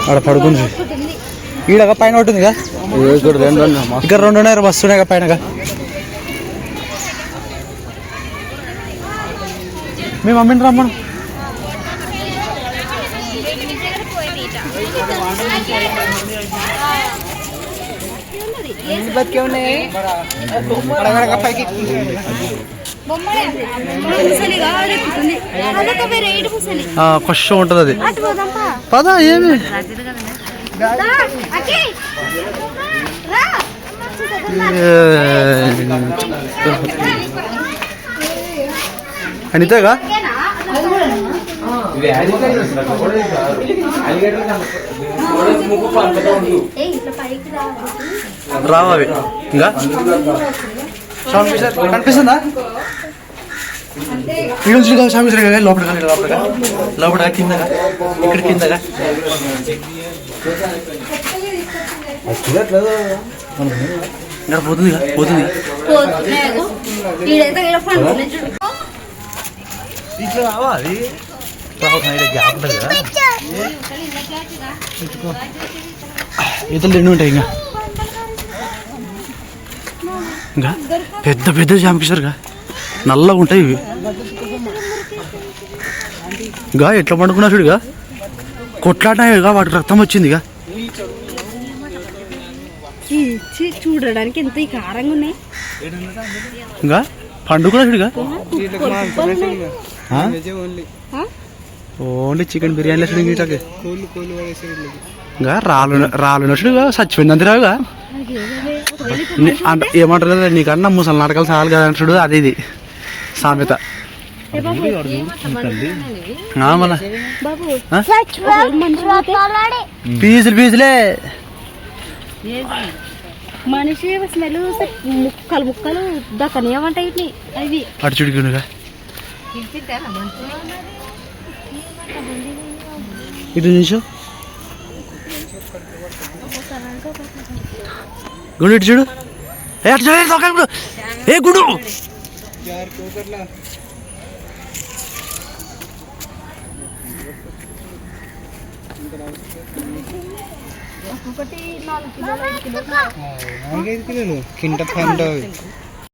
అక్కడ పడుకుంది. ఈడక పైన ఉంటుంది కదా ఇక్కడ రెండు ఉన్నాయి బస్సు ఉన్నాయి పైన మీ మమ్మీని రమ్మను. క్వశ్చన్ ఉంటుంది అది. పదా ఏమి? అనితేగా? రావవి ఇంకా? కనిపిస్తుందా? కనిపిస్తుందా ఈ నుంచి కాదు స్వామి సరిగా లోపల కానీ లోపల లోపల కిందగా ఇక్కడ కిందగా. ఇక్కడ పోతుంది పోతుంది ఇట్లా రావాలి గ్యాప్ ఉంటుంది కదా. ఈతలు రెండు ఉంటాయి ఇంకా. ఇంకా? పెద్ద పెద్ద చాంపిస్తారుగా నల్లగా ఉంటాయి ఇవి. గా ఎట్లా పండుకున్నా చూడుగా కొట్లాడినాయిగా వాటికి రక్తం వచ్చిందిగా చూడడానికి ఎంత కారంగా ఉన్నాయి. ఇంకా పండుకున్నా చూడుగా ఓన్లీ చికెన్ బిర్యానీ చూడు ఇంటికి ఇంకా రాళ్ళు రాళ్ళు చూడుగా చచ్చిపోయింది అంటే ఏమంటారు నీకన్నా ముసలి నాటకాలు చాలు కదా అంటాడు అది ఇది. సామెత. పీసులు పీసులే మనిషి స్మెల్ ముక్కలు ముక్కలు దక్కని ఏమంటాయి అవి. అటు చుడుకునుగా ఇటు నిమిషం గుండు ఇటు చూడు. అటు చూడు, ఏ తొక్క గుండు. ఏ గుండు ఒక్కొక్కటి నాలుగు కిలోలు ఐదు కిలోలు కింట పంట